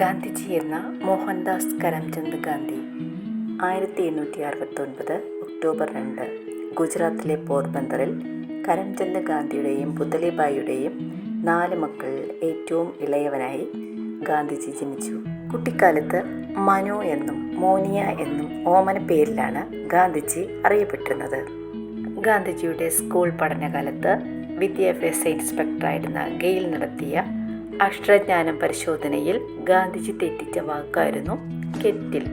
ഗാന്ധിജി എന്ന മോഹൻദാസ് കരംചന്ദ് ഗാന്ധി ആയിരത്തി എണ്ണൂറ്റി അറുപത്തൊൻപത് ഒക്ടോബർ രണ്ട് ഗുജറാത്തിലെ പോർബന്ദറിൽ കരംചന്ദ് ഗാന്ധിയുടെയും പുതലിബായിയുടെയും നാല് മക്കളിൽ ഏറ്റവും ഇളയവനായി ഗാന്ധിജി ജനിച്ചു. കുട്ടിക്കാലത്ത് മനു എന്നും മോനിയ എന്നും ഓമന പേരിലാണ് ഗാന്ധിജി അറിയപ്പെട്ടിരുന്നത്. ഗാന്ധിജിയുടെ സ്കൂൾ പഠനകാലത്ത് വിദ്യാഭ്യാസ ഇൻസ്പെക്ടറായിരുന്ന ഗെയിൽ നടത്തിയ അക്ഷരജ്ഞാനം പരിശോധനയിൽ ഗാന്ധിജി തെറ്റിച്ച വാക്കായിരുന്നു കെറ്റിൽ.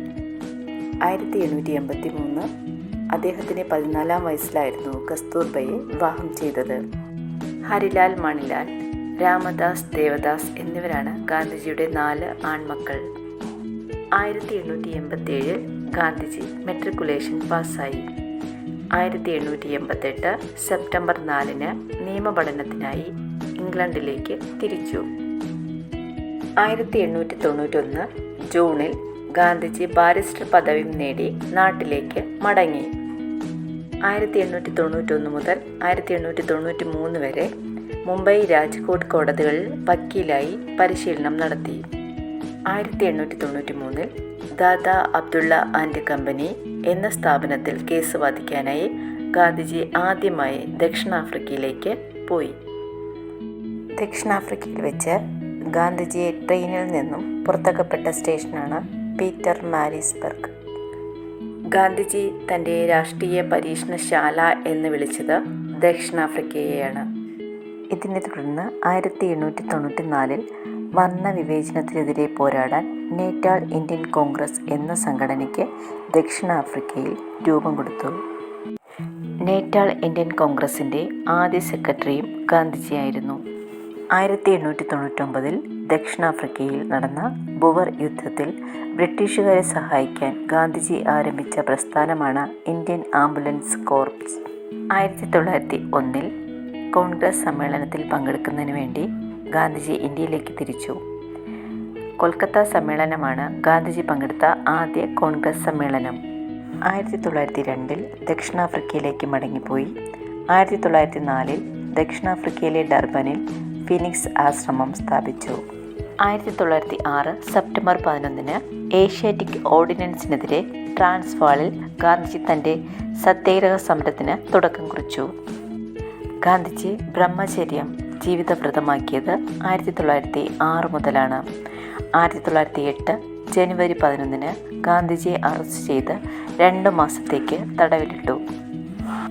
ആയിരത്തി എണ്ണൂറ്റി എൺപത്തി മൂന്ന് അദ്ദേഹത്തിന് പതിനാലാം വയസ്സിലായിരുന്നു കസ്തൂർബയെ വിവാഹം ചെയ്തത്. ഹരിലാൽ മണിലാൽ രാമദാസ് ദേവദാസ് എന്നിവരാണ് ഗാന്ധിജിയുടെ നാല് ആൺമക്കൾ. ആയിരത്തി എണ്ണൂറ്റി എൺപത്തി ഏഴിൽ ഗാന്ധിജി മെട്രിക്കുലേഷൻ പാസ്സായി. ആയിരത്തി എണ്ണൂറ്റി എൺപത്തെട്ട് സെപ്റ്റംബർ നാലിന് നിയമപഠനത്തിനായി ഇംഗ്ലണ്ടിലേക്ക് തിരിച്ചു. ആയിരത്തി എണ്ണൂറ്റി തൊണ്ണൂറ്റൊന്ന് ജൂണിൽ ഗാന്ധിജി ബാരിസ്റ്റർ പദവിയും നേടി നാട്ടിലേക്ക് മടങ്ങി. ആയിരത്തി എണ്ണൂറ്റി തൊണ്ണൂറ്റൊന്ന് മുതൽ ആയിരത്തി എണ്ണൂറ്റി തൊണ്ണൂറ്റി മൂന്ന് വരെ മുംബൈ രാജ്കോട്ട് കോടതികളിൽ വക്കീലായി പരിശീലനം നടത്തി. ആയിരത്തി എണ്ണൂറ്റി തൊണ്ണൂറ്റി മൂന്നിൽ ദാദ അബ്ദുള്ള ആൻഡ് കമ്പനി എന്ന സ്ഥാപനത്തിൽ കേസ് വാദിക്കാനായി ഗാന്ധിജി ആദ്യമായി ദക്ഷിണാഫ്രിക്കയിലേക്ക് പോയി. ദക്ഷിണാഫ്രിക്കയിൽ വെച്ച് ഗാന്ധിജിയെ ട്രെയിനിൽ നിന്നും പുറത്താക്കപ്പെട്ട സ്റ്റേഷനാണ് പീറ്റർ മാരിസ്ബർഗ്. ഗാന്ധിജി തന്റെ രാഷ്ട്രീയ പരീക്ഷണശാല എന്ന് വിളിച്ചത് ദക്ഷിണാഫ്രിക്കയെയാണ്. ഇതിനെ തുടർന്ന് ആയിരത്തി എണ്ണൂറ്റി തൊണ്ണൂറ്റി നാലിൽ വർണവിവേചനത്തിനെതിരെ പോരാടാൻ നേറ്റാൾ ഇന്ത്യൻ കോൺഗ്രസ് എന്ന സംഘടനയ്ക്ക് ദക്ഷിണാഫ്രിക്കയിൽ രൂപം കൊടുത്തു. നേറ്റാൾ ഇന്ത്യൻ കോൺഗ്രസിന്റെ ആദ്യ സെക്രട്ടറിയും ഗാന്ധിജിയായിരുന്നു. ആയിരത്തി എണ്ണൂറ്റി തൊണ്ണൂറ്റൊമ്പതിൽ ദക്ഷിണാഫ്രിക്കയിൽ നടന്ന ബുവർ യുദ്ധത്തിൽ ബ്രിട്ടീഷുകാരെ സഹായിക്കാൻ ഗാന്ധിജി ആരംഭിച്ച പ്രസ്ഥാനമാണ് ഇന്ത്യൻ ആംബുലൻസ് കോർപ്സ്. ആയിരത്തി തൊള്ളായിരത്തി ഒന്നിൽ കോൺഗ്രസ് സമ്മേളനത്തിൽ പങ്കെടുക്കുന്നതിന് വേണ്ടി ഗാന്ധിജി ഇന്ത്യയിലേക്ക് തിരിച്ചു. കൊൽക്കത്ത സമ്മേളനമാണ് ഗാന്ധിജി പങ്കെടുത്ത ആദ്യ കോൺഗ്രസ് സമ്മേളനം. ആയിരത്തി തൊള്ളായിരത്തി രണ്ടിൽ ദക്ഷിണാഫ്രിക്കയിലേക്ക് മടങ്ങിപ്പോയി. ആയിരത്തി തൊള്ളായിരത്തി നാലിൽ ദക്ഷിണാഫ്രിക്കയിലെ ഡർബനിൽ ഫിനിക്സ് ആശ്രമം സ്ഥാപിച്ചു. ആയിരത്തി തൊള്ളായിരത്തി ആറ് സെപ്റ്റംബർ പതിനൊന്നിന് ഏഷ്യാറ്റിക് ഓർഡിനൻസിനെതിരെ ട്രാൻസ്വാളിൽ ഗാന്ധിജി തന്റെ സത്യാഗ്രഹ സമരത്തിന് തുടക്കം കുറിച്ചു. ഗാന്ധിജി ബ്രഹ്മചര്യം ജീവിതവ്രതമാക്കിയത് ആയിരത്തി തൊള്ളായിരത്തി ആറ് മുതലാണ്. ആയിരത്തി തൊള്ളായിരത്തി എട്ട് ജനുവരി പതിനൊന്നിന് ഗാന്ധിജിയെ അറസ്റ്റ് ചെയ്ത് രണ്ട് മാസത്തേക്ക് തടവിലിട്ടു.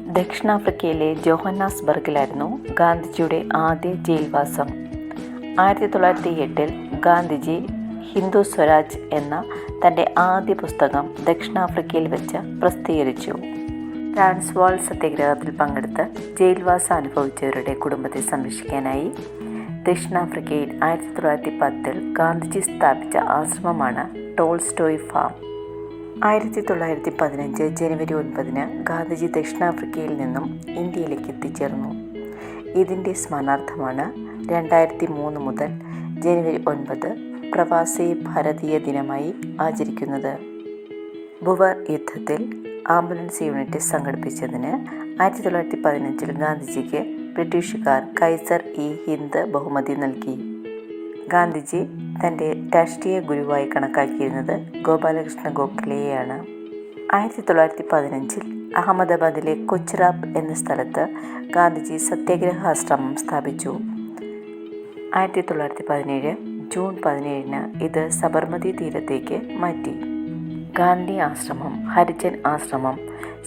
ദക്ഷിണാഫ്രിക്കയിലെ ജോഹന്നാസ്ബർഗിലായിരുന്നു ഗാന്ധിജിയുടെ ആദ്യ ജയിൽവാസം. ആയിരത്തി തൊള്ളായിരത്തി എട്ടിൽ ഗാന്ധിജി ഹിന്ദു സ്വരാജ് എന്ന തന്റെ ആദ്യ പുസ്തകം ദക്ഷിണാഫ്രിക്കയിൽ വെച്ച് പ്രസിദ്ധീകരിച്ചു. ട്രാൻസ്വാൾ സത്യഗ്രഹത്തിൽ പങ്കെടുത്ത് ജയിൽവാസം അനുഭവിച്ചവരുടെ കുടുംബത്തെ സംരക്ഷിക്കാനായി ദക്ഷിണാഫ്രിക്കയിൽ ആയിരത്തി തൊള്ളായിരത്തി പത്തിൽ ഗാന്ധിജി സ്ഥാപിച്ച ആശ്രമമാണ് ടോൾസ്റ്റോയ് ഫാം. ആയിരത്തി തൊള്ളായിരത്തി പതിനഞ്ച് ജനുവരി ഒൻപതിന് ഗാന്ധിജി ദക്ഷിണാഫ്രിക്കയിൽ നിന്നും ഇന്ത്യയിലേക്ക് എത്തിച്ചേർന്നു. ഇതിന്റെ സ്മരണാർത്ഥമാണ് രണ്ടായിരത്തി മൂന്ന് മുതൽ ജനുവരി ഒൻപത് പ്രവാസി ഭാരതീയ ദിനമായി ആചരിക്കുന്നത്. ബുവർ യുദ്ധത്തിൽ ആംബുലൻസ് യൂണിറ്റ് സംഘടിപ്പിച്ചതിന് ആയിരത്തി തൊള്ളായിരത്തി പതിനഞ്ചിൽ ഗാന്ധിജിക്ക് ബ്രിട്ടീഷുകാർ കൈസർ ഇ ഹിന്ദ് ബഹുമതി നൽകി. ഗാന്ധിജി തന്റെ രാഷ്ട്രീയ ഗുരുവായി കണക്കാക്കിയിരുന്നത് ഗോപാലകൃഷ്ണ ഗോഖലെയാണ്. ആയിരത്തി തൊള്ളായിരത്തി പതിനഞ്ചിൽ അഹമ്മദാബാദിലെ കൊച്ച്റാബ് എന്ന സ്ഥലത്ത് ഗാന്ധിജി സത്യാഗ്രഹ ആശ്രമം സ്ഥാപിച്ചു. ആയിരത്തി തൊള്ളായിരത്തി പതിനേഴ് ജൂൺ പതിനേഴിന് ഇത് സബർമതി തീരത്തേക്ക് മാറ്റി. ഗാന്ധി ആശ്രമം ഹരിജൻ ആശ്രമം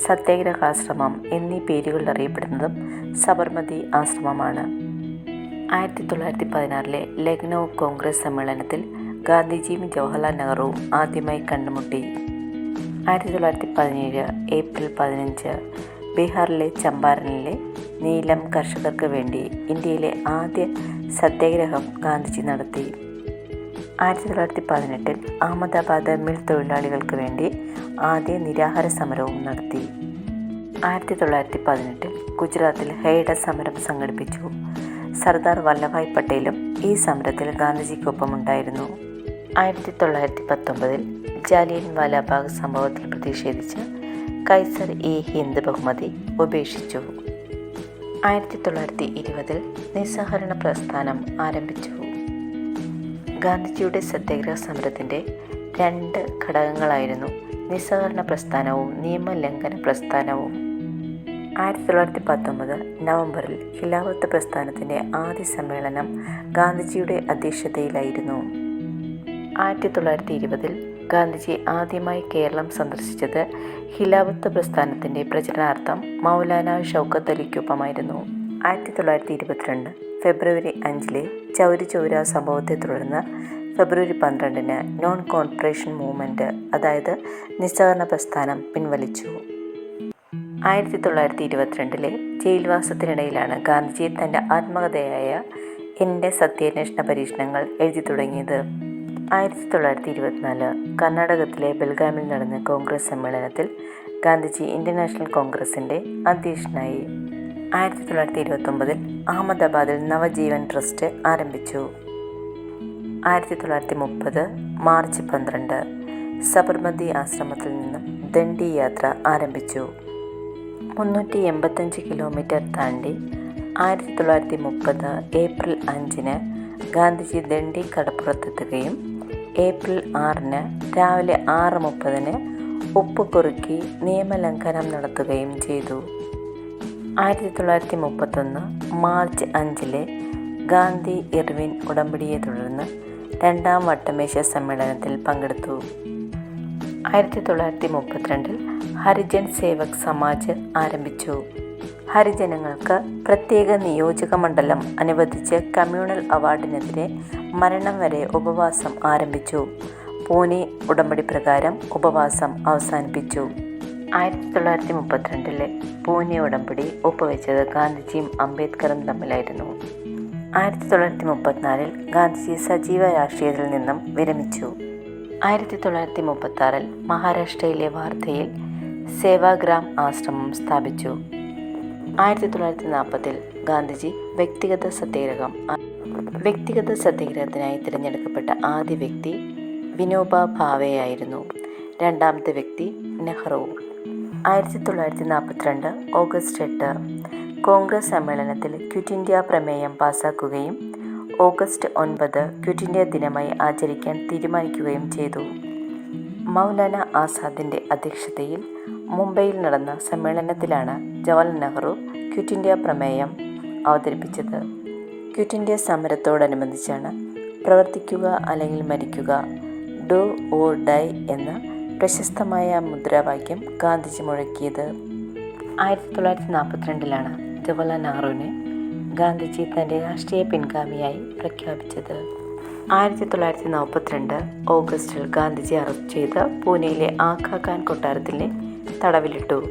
സത്യാഗ്രഹാശ്രമം എന്നീ പേരുകളിൽ അറിയപ്പെടുന്നതും സബർമതി ആശ്രമമാണ്. ആയിരത്തി തൊള്ളായിരത്തി പതിനാറിലെ ലക്നൗ കോൺഗ്രസ് സമ്മേളനത്തിൽ ഗാന്ധിജിയും ജവഹർലാൽ നെഹ്റുവും ആദ്യമായി കണ്ടുമുട്ടി. ആയിരത്തി തൊള്ളായിരത്തി പതിനേഴ് ഏപ്രിൽ പതിനഞ്ച് ബീഹാറിലെ ചമ്പാരനിലെ നീലം കർഷകർക്ക് വേണ്ടി ഇന്ത്യയിലെ ആദ്യ സത്യാഗ്രഹം ഗാന്ധിജി നടത്തി. ആയിരത്തി തൊള്ളായിരത്തി പതിനെട്ടിൽ അഹമ്മദാബാദ് മിൽ തൊഴിലാളികൾക്ക് വേണ്ടി ആദ്യ നിരാഹാര സമരവും നടത്തി. ആയിരത്തി തൊള്ളായിരത്തി പതിനെട്ടിൽ ഗുജറാത്തിൽ ഹെയ്ഡ സമരം സംഘടിപ്പിച്ചു. സർദാർ വല്ലഭായ് പട്ടേലും ഈ സമരത്തിൽ ഗാന്ധിജിക്കൊപ്പമുണ്ടായിരുന്നു. ആയിരത്തി തൊള്ളായിരത്തി പത്തൊമ്പതിൽ ജാലിയൻ വാലാബാഗ് സംഭവത്തിൽ പ്രതിഷേധിച്ച് കൈസർ ഇ ഹിന്ദ് ബഹുമതി ഉപേക്ഷിച്ചു. ആയിരത്തി തൊള്ളായിരത്തി ഇരുപതിൽ നിസ്സഹരണ പ്രസ്ഥാനം ആരംഭിച്ചു. ഗാന്ധിജിയുടെ സത്യാഗ്രഹ സമരത്തിന്റെ രണ്ട് ഘടകങ്ങളായിരുന്നു നിസ്സഹരണ പ്രസ്ഥാനവും നിയമലംഘന പ്രസ്ഥാനവും. ആയിരത്തി തൊള്ളായിരത്തി പത്തൊമ്പത് നവംബറിൽ ഖിലാഫത്ത് പ്രസ്ഥാനത്തിന്റെ ആദ്യ സമ്മേളനം ഗാന്ധിജിയുടെ അധ്യക്ഷതയിലായിരുന്നു. ആയിരത്തി തൊള്ളായിരത്തി ഇരുപതിൽ ഗാന്ധിജി ആദ്യമായി കേരളം സന്ദർശിച്ചത് ഖിലാഫത്ത് പ്രസ്ഥാനത്തിന്റെ പ്രചരണാർത്ഥം മൗലാന ഷൗക്കത്ത് അലിക്കൊപ്പമായിരുന്നു. ആയിരത്തി തൊള്ളായിരത്തി ഇരുപത്തിരണ്ട് ഫെബ്രുവരി അഞ്ചിലെ ചൗരി ചൗര സംഭവത്തെ തുടർന്ന് ഫെബ്രുവരി പന്ത്രണ്ടിന് നോൺ കോൺട്രേഷൻ മൂവ്മെന്റ് അതായത് നിസ്സഹകരണ പ്രസ്ഥാനം പിൻവലിച്ചു. ആയിരത്തി തൊള്ളായിരത്തി ഇരുപത്തിരണ്ടിലെ ജയിൽവാസത്തിനിടയിലാണ് ഗാന്ധിജി തന്റെ ആത്മകഥയായ എന്റെ സത്യാന്വേഷണ പരീക്ഷണങ്ങൾ എഴുതി തുടങ്ങിയത്. ആയിരത്തി തൊള്ളായിരത്തി ഇരുപത്തിനാല് കർണാടകത്തിലെ ബെൽഗാമിൽ നടന്ന കോൺഗ്രസ് സമ്മേളനത്തിൽ ഗാന്ധിജി ഇന്ത്യൻ നാഷണൽ കോൺഗ്രസിന്റെ അധ്യക്ഷനായി. ആയിരത്തി തൊള്ളായിരത്തി ഇരുപത്തൊമ്പതിൽ അഹമ്മദാബാദിൽ നവജീവൻ ട്രസ്റ്റ് ആരംഭിച്ചു. ആയിരത്തി തൊള്ളായിരത്തി മുപ്പത് മാർച്ച് പന്ത്രണ്ട് സബർമതി ആശ്രമത്തിൽ നിന്നും ദണ്ഡി യാത്ര ആരംഭിച്ചു. മുന്നൂറ്റി എൺപത്തഞ്ച് കിലോമീറ്റർ താണ്ടി ആയിരത്തി തൊള്ളായിരത്തി മുപ്പത് ഏപ്രിൽ അഞ്ചിന് ഗാന്ധിജി ദണ്ഡി കടപ്പുറത്തെത്തുകയും ഏപ്രിൽ ആറിന് രാവിലെ ആറ് മുപ്പതിന് ഉപ്പ് കുറുക്കി നിയമലംഘനം നടത്തുകയും ചെയ്തു. ആയിരത്തി തൊള്ളായിരത്തി മുപ്പത്തൊന്ന് മാർച്ച് അഞ്ചിലെ ഗാന്ധി ഇർവിൻ ഉടമ്പടിയെ തുടർന്ന് രണ്ടാം വട്ടമേശ സമ്മേളനത്തിൽ പങ്കെടുത്തു. ആയിരത്തി തൊള്ളായിരത്തി മുപ്പത്തിരണ്ടിൽ ഹരിജൻ സേവക് സമാജ് ആരംഭിച്ചു. ഹരിജനങ്ങൾക്ക് പ്രത്യേക നിയോജക മണ്ഡലം അനുവദിച്ച് കമ്മ്യൂണൽ അവാർഡിനെതിരെ മരണം വരെ ഉപവാസം ആരംഭിച്ചു. പൂനെ ഉടമ്പടി പ്രകാരം ഉപവാസം അവസാനിപ്പിച്ചു. ആയിരത്തി തൊള്ളായിരത്തി മുപ്പത്തിരണ്ടിലെ പൂനെ ഉടമ്പടി ഒപ്പുവെച്ചത് ഗാന്ധിജിയും അംബേദ്കറും തമ്മിലായിരുന്നു. ആയിരത്തി തൊള്ളായിരത്തി മുപ്പത്തിനാലിൽ ഗാന്ധിജി സജീവ രാഷ്ട്രീയത്തിൽ നിന്നും വിരമിച്ചു. ആയിരത്തി തൊള്ളായിരത്തി മുപ്പത്തി മഹാരാഷ്ട്രയിലെ വാർധയിൽ സേവാഗ്രാം ആശ്രമം സ്ഥാപിച്ചു. ആയിരത്തി തൊള്ളായിരത്തി നാൽപ്പതിൽ ഗാന്ധിജി വ്യക്തിഗത സത്യാഗ്രഹം വ്യക്തിഗത സത്യാഗ്രഹത്തിനായി തിരഞ്ഞെടുക്കപ്പെട്ട ആദ്യ വ്യക്തി വിനോബ ഭാവെയായിരുന്നു. രണ്ടാമത്തെ വ്യക്തി നെഹ്റു. ആയിരത്തി തൊള്ളായിരത്തി നാൽപ്പത്തിരണ്ട് ഓഗസ്റ്റ് എട്ട് കോൺഗ്രസ് സമ്മേളനത്തിൽ ക്വിറ്റ് ഇന്ത്യ പ്രമേയം പാസാക്കുകയും ഓഗസ്റ്റ് ഒൻപത് ക്വിറ്റ് ഇന്ത്യ ദിനമായി ആചരിക്കാൻ തീരുമാനിക്കുകയും ചെയ്തു. മൗലാന ആസാദിന്റെ അധ്യക്ഷതയിൽ മുംബൈയിൽ നടന്ന സമ്മേളനത്തിലാണ് ജവഹർലാൽ നെഹ്റു ക്വിറ്റ് ഇന്ത്യ പ്രമേയം അവതരിപ്പിച്ചത്. ക്വിറ്റ് ഇന്ത്യ സമരത്തോടനുബന്ധിച്ചാണ് പ്രവർത്തിക്കുക അല്ലെങ്കിൽ മരിക്കുക ഡു ഓർ ഡൈ എന്ന പ്രശസ്തമായ മുദ്രാവാക്യം ഗാന്ധിജി മുഴക്കിയത്. ആയിരത്തി തൊള്ളായിരത്തി നാൽപ്പത്തിരണ്ടിലാണ് ജവഹർലാൽ നെഹ്റുവിനെ ഗാന്ധിജി തന്റെ രാഷ്ട്രീയ പിൻഗാമിയായി പ്രഖ്യാപിച്ചത്. ആയിരത്തി തൊള്ളായിരത്തി നാൽപ്പത്തിരണ്ട് ഓഗസ്റ്റിൽ ഗാന്ധിജി അറസ്റ്റ് ചെയ്ത് പൂനെയിലെ ആഖാ ഖാൻ കൊട്ടാരത്തിലെ തടവിലിട്ടു.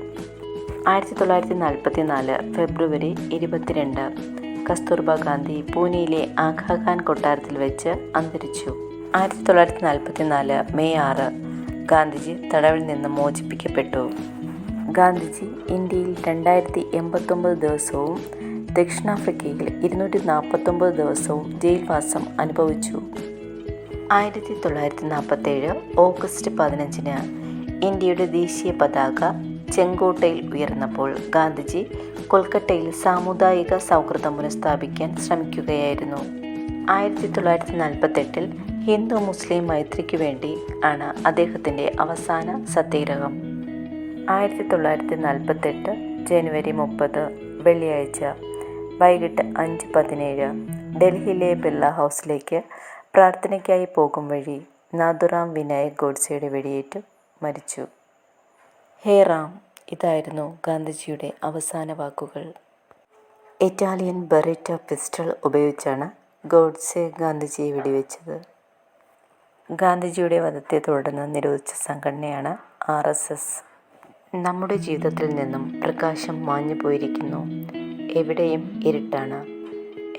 ആയിരത്തി തൊള്ളായിരത്തി നാൽപ്പത്തി നാല് ഫെബ്രുവരി ഇരുപത്തിരണ്ട് കസ്തൂർബ ഗാന്ധി പൂനെയിലെ ആഖാ ഖാൻ കൊട്ടാരത്തിൽ വെച്ച് അന്തരിച്ചു. ആയിരത്തി തൊള്ളായിരത്തി നാൽപ്പത്തി നാല് മെയ് ആറ് ഗാന്ധിജി തടവിൽ നിന്ന് മോചിപ്പിക്കപ്പെട്ടു. ഗാന്ധിജി ഇന്ത്യയിൽ രണ്ടായിരത്തി എൺപത്തൊമ്പത് ദിവസവും ദക്ഷിണാഫ്രിക്കയിൽ ഇരുന്നൂറ്റി നാൽപ്പത്തൊമ്പത് ദിവസവും ജയിൽവാസം അനുഭവിച്ചു. ആയിരത്തി തൊള്ളായിരത്തി നാൽപ്പത്തേഴ് ഓഗസ്റ്റ് പതിനഞ്ചിന് ഇന്ത്യയുടെ ദേശീയ പതാക ചെങ്കോട്ടയിൽ ഉയർന്നപ്പോൾ ഗാന്ധിജി കൊൽക്കത്തയിൽ സാമുദായിക സൗഹൃദം പുനഃസ്ഥാപിക്കാൻ ശ്രമിക്കുകയായിരുന്നു. ആയിരത്തി തൊള്ളായിരത്തി നാൽപ്പത്തെട്ടിൽ ഹിന്ദു മുസ്ലിം മൈത്രിക്ക് വേണ്ടി ആണ് അദ്ദേഹത്തിന്റെ അവസാന സത്യഗ്രഹം. ആയിരത്തി തൊള്ളായിരത്തി നാൽപ്പത്തെട്ട് ജനുവരി മുപ്പത് വെള്ളിയാഴ്ച വൈകിട്ട് അഞ്ച് പതിനേഴ് ഡൽഹിയിലെ ബിർള ഹൗസിലേക്ക് പ്രാർത്ഥനയ്ക്കായി പോകും വഴി നാഥുറാം വിനായക് ഗോഡ്സെയുടെ വെടിയേറ്റ് മരിച്ചു. ഹേ റാം ഇതായിരുന്നു ഗാന്ധിജിയുടെ അവസാന വാക്കുകൾ. ഇറ്റാലിയൻ ബെറിറ്റ പിസ്റ്റൾ ഉപയോഗിച്ചാണ് ഗോഡ്സെ ഗാന്ധിജിയെ വെടിവെച്ചത്. ഗാന്ധിജിയുടെ വധത്തെ തുടർന്ന് നിരോധിച്ച സംഘടനയാണ് ആർ എസ് എസ്. നമ്മുടെ ജീവിതത്തിൽ നിന്നും പ്രകാശം മാഞ്ഞു പോയിരിക്കുന്നു എവിടെയും ഇരുട്ടാണ്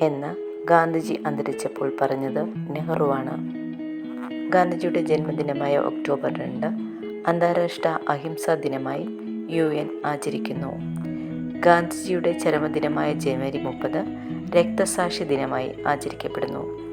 എന്ന് ഗാന്ധിജി അന്തരിച്ചപ്പോൾ പറഞ്ഞത് നെഹ്റുവാണ്. ഗാന്ധിജിയുടെ ജന്മദിനമായ ഒക്ടോബർ രണ്ട് അന്താരാഷ്ട്ര അഹിംസാ ദിനമായി യു എൻ ആചരിക്കുന്നു. ഗാന്ധിജിയുടെ ചരമദിനമായ ജനുവരി മുപ്പത് രക്തസാക്ഷി ദിനമായി ആചരിക്കപ്പെടുന്നു.